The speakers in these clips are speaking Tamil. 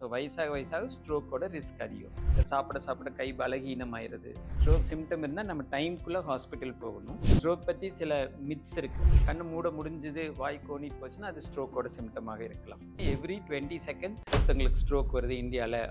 ஸோ வயசாக வயசாக ஸ்ட்ரோக்கோட ரிஸ்க் அதிகம். இந்த சாப்பிட சாப்பிட கை பலகீனம் ஆயிடுது ஸ்ட்ரோக் சிம்டம் இருந்தால் நம்ம டைம்குள்ளே ஹாஸ்பிட்டல் போகணும். ஸ்ட்ரோக் பற்றி சில மித்ஸ் இருக்குது கண்ணு மூட முடிஞ்சது வாய் கோணிட்டு போச்சுன்னா அது ஸ்ட்ரோக்கோட சிம்டமாக இருக்கலாம். எவ்ரி டுவெண்ட்டி செகண்ட்ஸ் ஒருத்தங்களுக்கு ஸ்ட்ரோக் வருது இந்தியாவில்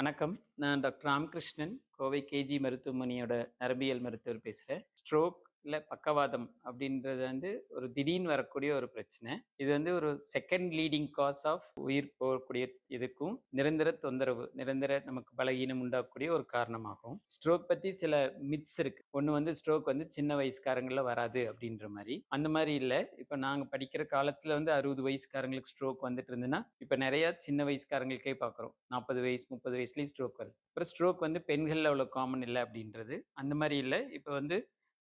வணக்கம். நான் டாக்டர் ராமகிருஷ்ணன் கோவை கேஜி மருத்துவமனையோட நரம்பியல் மருத்துவர் பேசுகிறேன் ஸ்ட்ரோக் இல்லை பக்கவாதம் அப்படின்றது வந்து ஒரு திடீர்னு வரக்கூடிய ஒரு பிரச்சனை. இது வந்து ஒரு செகண்ட் லீடிங் காஸ் ஆஃப் உயிர் போகக்கூடிய இதுக்கும் நிரந்தர தொந்தரவு நிரந்தர நமக்கு பலகீனம் உண்டாகக்கூடிய ஒரு காரணமாகும். ஸ்ட்ரோக் பற்றி சில மித்ஸ் இருக்கு. ஒன்று வந்து ஸ்ட்ரோக் வந்து சின்ன வயசுக்காரங்களில் வராது அப்படின்ற மாதிரி. அந்த மாதிரி இல்லை. இப்போ நாங்கள் படிக்கிற காலத்தில் வந்து அறுபது வயசுக்காரங்களுக்கு ஸ்ட்ரோக் வந்துட்டு இருந்துன்னா இப்போ நிறையா சின்ன வயசுக்காரங்களுக்கே பார்க்குறோம் நாற்பது வயசு முப்பது வயசுலேயும் ஸ்ட்ரோக் வருது. அப்புறம் ஸ்ட்ரோக் வந்து பெண்களில் அவ்வளோ காமன் இல்லை அப்படின்றது. அந்த மாதிரி இல்லை. இப்போ வந்து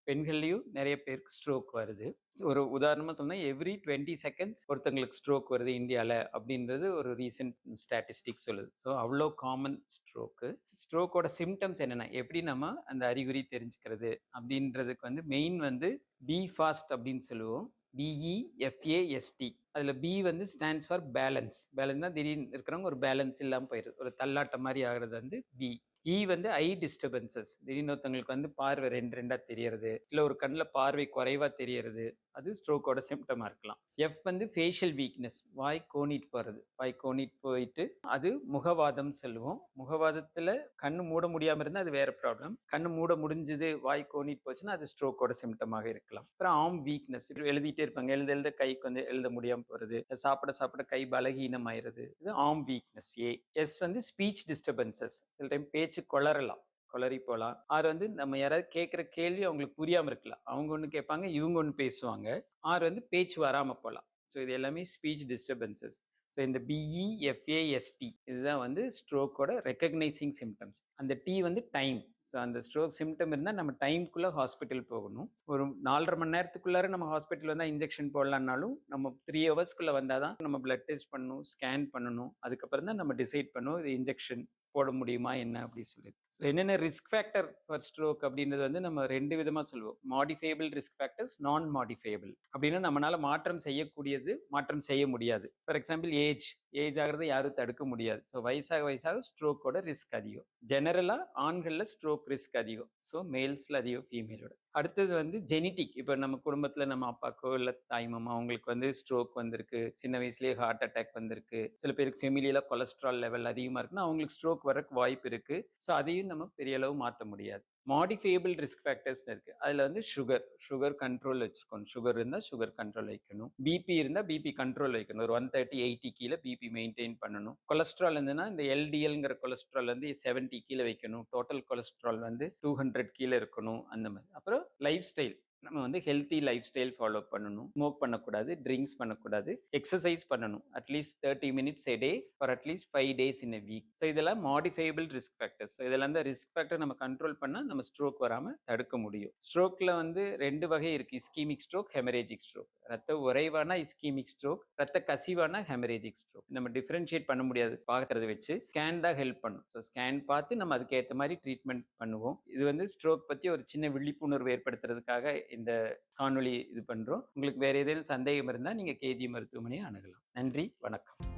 பெண்கள்லையும் நிறைய பேருக்கு ஸ்ட்ரோக் வருது. ஒரு உதாரணமாக சொன்னால் எவ்ரி டுவெண்ட்டி செகண்ட்ஸ் ஒருத்தங்களுக்கு ஸ்ட்ரோக் வருது இந்தியாவில் அப்படின்றது ஒரு ரீசெண்ட் ஸ்டாட்டிஸ்டிக் சொல்லுது. ஸோ அவ்வளோ காமன் ஸ்ட்ரோக்கு ஸ்ட்ரோக்கோட சிம்டம்ஸ் என்னென்ன? எப்படி நம்ம அந்த அறிகுறி தெரிஞ்சுக்கிறது? அப்படின்றதுக்கு வந்து மெயின் வந்து பி ஃபாஸ்ட் அப்படின்னு சொல்லுவோம். பிஇஎஃப்ஏஎஸ்டி அதில் பி வந்து ஸ்டாண்ட்ஸ் ஃபார் பேலன்ஸ் தான் திடீர்னு இருக்கிறவங்க ஒரு பேலன்ஸ் இல்லாமல் போயிடுது. ஒரு தள்ளாட்டம் மாதிரி ஆகிறது வந்து பி இ வந்து ஐ டிஸ்டர்பன்சஸ் திடீர்னு ஒருத்தவங்களுக்கு வந்து பார்வை ரெண்டு ரெண்டாக தெரியறது. இல்லை ஒரு கண்ணில் பார்வை குறைவாக தெரியறது. அது ஸ்ட்ரோக்கோட சிம்டமாக இருக்கலாம். எஃப் வந்து ஃபேஷியல் வீக்னஸ் வாய் கோணிட்டு போகிறது வாய் கோணிட்டு போயிட்டு அது முகவாதம் சொல்லுவோம். முகவாதத்தில் கண்ணு மூட முடியாமல் இருந்தால் அது வேறு ப்ராப்ளம் கண்ணு மூட முடிஞ்சது வாய் கோணிட்டு போச்சுன்னா அது ஸ்ட்ரோக்கோட சிம்டமாக இருக்கலாம். அப்புறம் ஆம் வீக்னஸ் எழுதிட்டே இருப்பாங்க. எழுத எழுத கைக்கு வந்து எழுத முடியாமல் போகிறது சாப்பிட சாப்பிட கை பலகீனம் ஆயிடுது இது ஆம் வீக்னஸ் ஏ எஸ் வந்து ஸ்பீச் டிஸ்டர்பன்சஸ் சில டைம் பேச்சு குளரலாம் குளறி போகலாம் ஆறு வந்து நம்ம யாராவது கேட்குற கேள்வி அவங்களுக்கு புரியாமல் இருக்கலாம். அவங்க ஒன்று கேட்பாங்க இவங்க ஒன்று பேசுவாங்க. ஆறு வந்து பேச்சு வராமல் போகலாம் ஸோ இது எல்லாமே ஸ்பீச் டிஸ்டர்பன்சஸ் ஸோ இந்த பிஇஎஃப்ஏஎஸ்டி இதுதான் வந்து ஸ்ட்ரோக்கோட ரெக்கக்னைசிங் சிம்டம்ஸ் அந்த டி வந்து டைம் ஸோ அந்த ஸ்ட்ரோக் சிம்டம் இருந்தால் நம்ம டைம்குள்ளே ஹாஸ்பிட்டல் போகணும். ஒரு நாலரை மணி நேரத்துக்குள்ளார நம்ம ஹாஸ்பிட்டல் வந்தால் இன்ஜெக்ஷன் போடலான்னாலும் நம்ம த்ரீ ஹவர்ஸ்க்குள்ளே வந்தால் தான் நம்ம பிளட் டெஸ்ட் பண்ணணும் ஸ்கேன் பண்ணணும். அதுக்கப்புறம் தான் நம்ம டிசைட் பண்ணுவோம் இது இன்ஜெக்ஷன் போட முடியுமா என்ன? அப்படின்னு சொல்லி. ஸோ என்னென்ன ரிஸ்க் ஃபேக்டர் ஃபர்ஸ்ட் ஸ்ட்ரோக் அப்படின்றது வந்து நம்ம ரெண்டு விதமாக சொல்லுவோம். மாடிஃபைபிள் ரிஸ்க் ஃபேக்டர்ஸ் நான் மாடிஃபைபிள் அப்படின்னா நம்மளால மாற்றம் செய்யக்கூடியது மாற்றம் செய்ய முடியாது. ஃபார் எக்ஸாம்பிள் ஏஜ் ஏஜ் ஆகிறத யாரும் தடுக்க முடியாது. ஸோ வயசாக வயசாக ஸ்ட்ரோக்கோட ரிஸ்க் அதிகம். ஜெனரலாக ஆண்களில் ஸ்ட்ரோக் ரிஸ்க் அதிகம். ஸோ மேல்ஸில் அதிகம் ஃபீமேலோட அடுத்தது வந்து ஜெனிட்டிக் இப்போ நம்ம குடும்பத்தில் நம்ம அப்பாக்கோ இல்லை தாய் மாமா அவங்களுக்கு வந்து ஸ்ட்ரோக் வந்திருக்கு. சின்ன வயசுலேயே ஹார்ட் அட்டாக் வந்திருக்கு. சில பேருக்கு ஃபெமிலியில் கொலஸ்ட்ரால் லெவல் அதிகமாக இருக்குன்னா அவங்களுக்கு ஸ்ட்ரோக் வரக்கு வாய்ப்பு இருக்குது ஸோ அதையும் நம்ம பெரிய அளவு மாற்ற முடியாது. மாடிஃபையபிள் ரிஸ்க் ஃபேக்டர்ஸ் இருக்கு. அதில் வந்து சுகர் சுகர் கண்ட்ரோல் வச்சுக்கணும் சுகர் இருந்தால் சுகர் கண்ட்ரோல் வைக்கணும். பிபி இருந்தால் பிபி கண்ட்ரோல் வைக்கணும். ஒரு ஒன் தேர்ட்டி எயிட்டி கீழே பிபி மெயின்டைன் பண்ணணும். கொலஸ்ட்ரால் இருந்ததுன்னா இந்த எல்டிஎல்ங்கிற கொலஸ்ட்ரால் வந்து செவன்ட்டி கீழே வைக்கணும். டோட்டல் கொலஸ்ட்ரால் வந்து டூ ஹண்ட்ரட் கீழே இருக்கணும். அந்த மாதிரி. அப்புறம் லைஃப் ஸ்டைல் நம்ம வந்து ஹெல்த்தி லைஃப் ஸ்டைல் ஃபாலோ பண்ணணும். ஸ்மோக் பண்ணக்கூடாது ட்ரிங்க்ஸ் பண்ணக்கூடாது எக்ஸசைஸ் பண்ணணும். At least thirty minutes a day for at least five days in a week so இதெல்லாம் மாடிஃபைபிள் ரிஸ்க் ஃபேக்டர்ஸ் ஸோ இதெல்லாம் அந்த ரிஸ்க் ஃபேக்டர் நம்ம கண்ட்ரோல் பண்ணால் நம்ம ஸ்ட்ரோக் வராமல் தடுக்க முடியும். ஸ்ட்ரோக்கில் வந்து ரெண்டு வகை இருக்குது இஸ்கீமிக் ஸ்ட்ரோக் ஹெமரேஜிக் ஸ்ட்ரோக் ரத்த உறைவானா இஸ்கீமிக் ஸ்ட்ரோக் ரத்த கசிவானா ஹெமரேஜிக் ஸ்ட்ரோக் நம்ம டிஃப்ரென்ஷியேட் பண்ண முடியாது பார்க்கறத வச்சு ஸ்கேன் தான் ஹெல்ப் பண்ணும். ஸோ ஸ்கேன் பார்த்து நம்ம அதுக்கேற்ற மாதிரி ட்ரீட்மெண்ட் பண்ணுவோம். இது வந்து ஸ்ட்ரோக் பற்றி ஒரு சின்ன விழிப்புணர்வு ஏற்படுத்துறதுக்காக இந்த காணொலி இது பண்ணுறோம் உங்களுக்கு வேறு ஏதேனும் சந்தேகம் இருந்தால் நீங்கள் கேஜி மருத்துவமனையை அணுகலாம். நன்றி வணக்கம்.